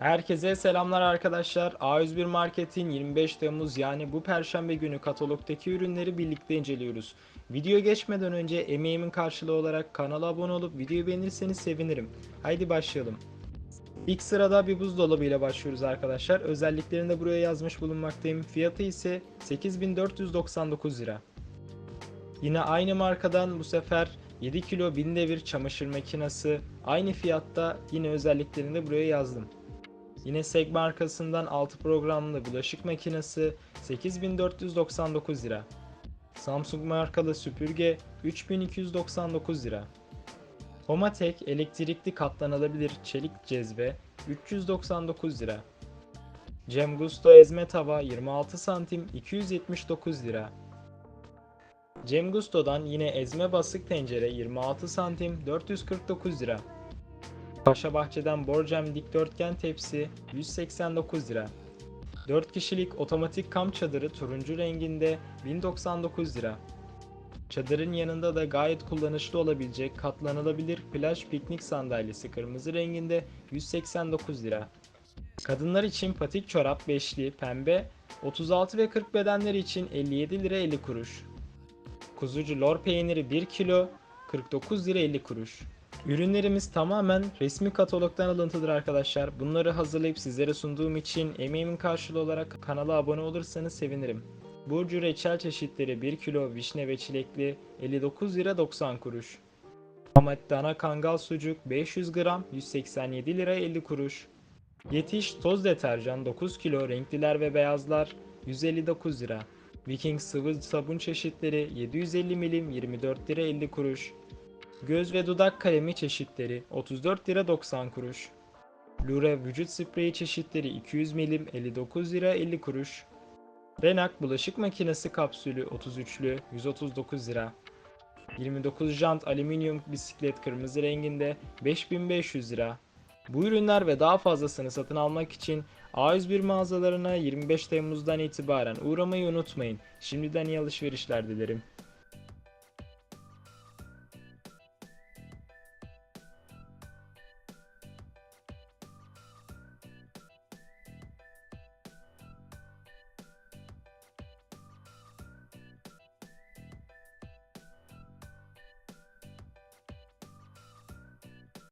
Herkese selamlar arkadaşlar. A101 Market'in 25 Temmuz yani bu perşembe günü katalogdaki ürünleri birlikte inceliyoruz. Video geçmeden önce emeğimin karşılığı olarak kanala abone olup videoyu beğenirseniz sevinirim. Haydi başlayalım. İlk sırada bir buzdolabı ile başlıyoruz arkadaşlar. Özelliklerini de buraya yazmış bulunmaktayım. Fiyatı ise 8499 lira. Yine aynı markadan bu sefer 7 kilo 1000 devir çamaşır makinesi aynı fiyatta yine özelliklerini de buraya yazdım. Yine Seg markasından 6 programlı bulaşık makinesi 8499 lira. Samsung markalı süpürge 3299 lira. Homatek elektrikli katlanabilir çelik cezve 399 lira. Cem Gusto ezme tava 26 santim 279 lira. Cem Gusto'dan yine ezme basık tencere 26 santim 449 lira. Paşa Bahçe'den Borcem dikdörtgen tepsi 189 lira. 4 kişilik otomatik kamp çadırı turuncu renginde 1099 lira. Çadırın yanında da gayet kullanışlı olabilecek katlanılabilir plaj piknik sandalyesi kırmızı renginde 189 lira. Kadınlar için patik çorap beşli pembe 36 ve 40 bedenleri için 57 lira 50 kuruş. Kuzucu lor peyniri 1 kilo 49 lira 50 kuruş. Ürünlerimiz tamamen resmi katalogdan alıntıdır arkadaşlar. Bunları hazırlayıp sizlere sunduğum için emeğimin karşılığı olarak kanala abone olursanız sevinirim. Burcu reçel çeşitleri 1 kilo vişne ve çilekli 59 lira 90 kuruş. Ahmet dana kangal sucuk 500 gram 187 lira 50 kuruş. Yetiş toz deterjan 9 kilo renkliler ve beyazlar 159 lira. Viking sıvı sabun çeşitleri 750 milim 24 lira 50 kuruş. Göz ve dudak kalemi çeşitleri 34 lira 90 kuruş. Lure vücut spreyi çeşitleri 200 milim 59 lira 50 kuruş. Renak bulaşık makinesi kapsülü 33'lü 139 lira. 29 jant alüminyum bisiklet kırmızı renginde 5500 lira. Bu ürünler ve daha fazlasını satın almak için A101 mağazalarına 25 Temmuz'dan itibaren uğramayı unutmayın. Şimdiden iyi alışverişler dilerim.